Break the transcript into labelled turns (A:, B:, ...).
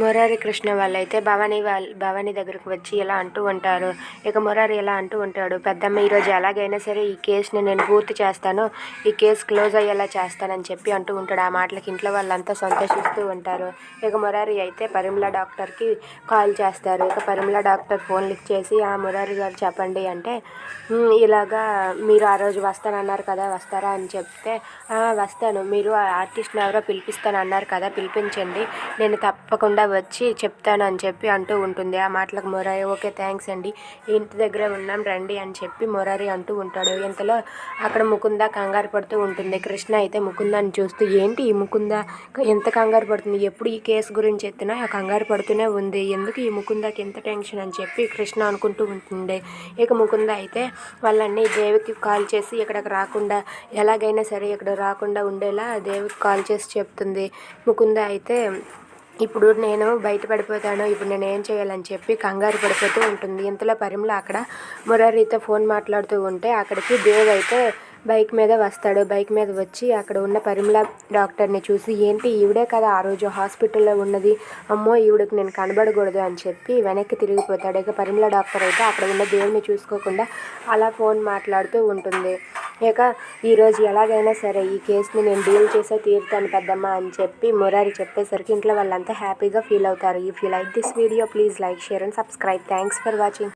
A: మురారి కృష్ణ వాళ్ళైతే భవానీ వాళ్ళ భవానీ దగ్గరకు వచ్చి ఇలా అంటూ ఉంటారు. ఇక మురారి ఇలా అంటూ ఉంటాడు. పెద్దమ్మ ఈరోజు ఎలాగైనా సరే ఈ కేసుని నేను పూర్తి చేస్తాను. ఈ కేసు క్లోజ్ అయ్యేలా చేస్తానని చెప్పి అంటూ ఉంటాడు. ఆ మాటలకి ఇంట్లో వాళ్ళంతా సంతోషిస్తూ ఉంటారు. ఇక మురారి అయితే పరిమళ డాక్టర్కి కాల్ చేస్తారు. ఇక పరిమళ డాక్టర్ ఫోన్ లిఫ్ట్ చేసి ఆ మురారి గారు చెప్పండి అంటే ఇలాగా మీరు ఆ రోజు వస్తానన్నారు కదా వస్తారా అని చెప్తే వస్తాను. మీరు ఆ ఆర్టిస్ట్ని ఎవరో పిలిపిస్తాను అన్నారు కదా పిలిపించండి. నేను తప్పకుండా వచ్చి చెప్తానని చెప్పి అంటూ ఉంటుంది. ఆ మాటలకు మొరారి ఓకే థ్యాంక్స్ అండి. ఇంటి దగ్గర ఉన్నాం రండి అని చెప్పి మొరారి అంటూ ఉంటాడు. ఇంతలో అక్కడ ముకుంద కంగారు పడుతూ ఉంటుంది. కృష్ణ అయితే ముకుందాన్ని చూస్తూ ఏంటి ఈ ముకుంద? ఎంత కంగారు పడుతుంది? ఎప్పుడు ఈ కేసు గురించి ఎత్తినా ఆ కంగారు పడుతూనే ఉంది. ఎందుకు ఈ ముకుందకి ఎంత టెన్షన్? అని చెప్పి కృష్ణ అనుకుంటూ ఉంటుంది. ఇక ముకుంద అయితే వాళ్ళని దేవికి కాల్ చేసి ఇక్కడికి రాకుండా ఎలాగైనా సరే ఇక్కడ రాకుండా ఉండేలా దేవికి కాల్ చేసి చెప్తుంది. ముకుంద అయితే ఇప్పుడు నేను బయట పడిపోతాను. ఇప్పుడు నేను ఏం చేయాలని చెప్పి కంగారు పడిపోతూ ఉంటుంది. ఇంతలో పరిమళ అక్కడ మురారితో ఫోన్ మాట్లాడుతూ ఉంటే అక్కడికి దేవ్ అయితే బైక్ మీద వస్తాడు. బైక్ మీద వచ్చి అక్కడ ఉన్న పరిమళ డాక్టర్ని చూసి ఏంటి ఈవిడే కదా ఆ రోజు హాస్పిటల్లో ఉన్నది? అమ్మో ఈవిడకి నేను కనబడకూడదు అని చెప్పి వెనక్కి తిరిగిపోతాడు. ఇక పరిమళ డాక్టర్ అయితే అక్కడ ఉన్న దేవుని చూసుకోకుండా అలా ఫోన్ మాట్లాడుతూ ఉంటుంది. ఇక ఈరోజు ఎలాగైనా సరే ఈ కేసుని నేను డీల్ చేసే తీరుతాను పెద్దమ్మ అని చెప్పి మురారి చెప్పేసరికి ఇంట్లో వాళ్ళంతా హ్యాపీగా ఫీల్ అవుతారు. If you like this video please like share and subscribe thanks for watching